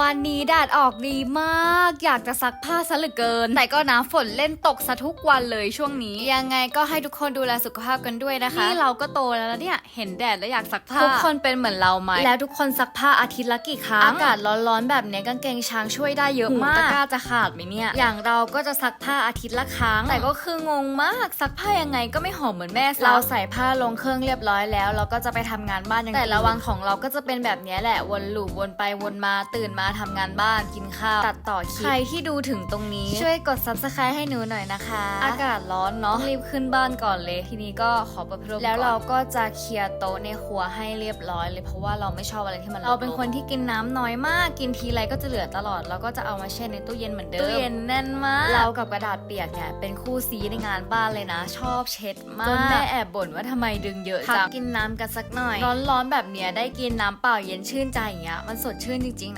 วันนี้แดดออกดีมาก อยากจะซักผ้าซะเหลือเกิน แต่ก็น้ำฝนเล่นตกซะทุกวันเลยช่วงนี้ ยังไงก็ให้ทุกคนดูแลสุขภาพกันด้วยนะคะ นี่เราก็โตแล้วนะเนี่ย เห็นแดดแล้วอยากซักผ้า ทุกคนเป็นเหมือนเราไหม แล้วทุกคนซักผ้าอาทิตย์ละกี่ครั้ง อากาศร้อนๆแบบเนี้ยกางเกงช้างช่วยได้เยอะมากตะกร้าจะขาดไหมเนี่ย อย่างเราก็จะซักผ้าอาทิตย์ละครั้ง แต่ก็คืองงมาก ซักผ้ายังไงก็ไม่หอมเหมือนแม่ซักเราใส่ผ้าลงเครื่องเรียบร้อยแล้ว เราก็จะไปทำงานบ้านอย่างแต่ละวันของเราก็จะเป็นแบบเนี้ยแหละวนลูปวนไปวนมาตื่นมาทำงานบ้านกินข้าวตัดต่อคลิปใครที่ดูถึงตรงนี้ช่วยกด subscribe ให้หนูหน่อยนะคะ อากาศร้อนเนาะรีบขึ้นบ้านก่อนเลย ทีนี้ก็ขอประพรมแล้วเราก็จะเคลียร์โต๊ะในครัวให้เรียบร้อยเลยเพราะว่าเราไม่ชอบอะไรที่มันเราเป็นคนที่กินน้ำน้อยมากกินทีไรก็จะเหลือตลอดแล้วก็จะเอามาแช่ในตู้เย็นเหมือนเดิมตู้เย็นแน่นมากเรากับกระดาษเปียกเนี่ยเป็นคู่ซีในงานบ้านเลยนะ ชอบเช็ดมากจนแม่แอบบ่นว่าทำไมดึงเยอะจังกินน้ำกันสักหน่อย ร้อนๆแบบเนี้ยได้กินน้ำเปล่าเย็นชื่นใจอย่างเงี้ยมันสดชื่นจริงๆนะ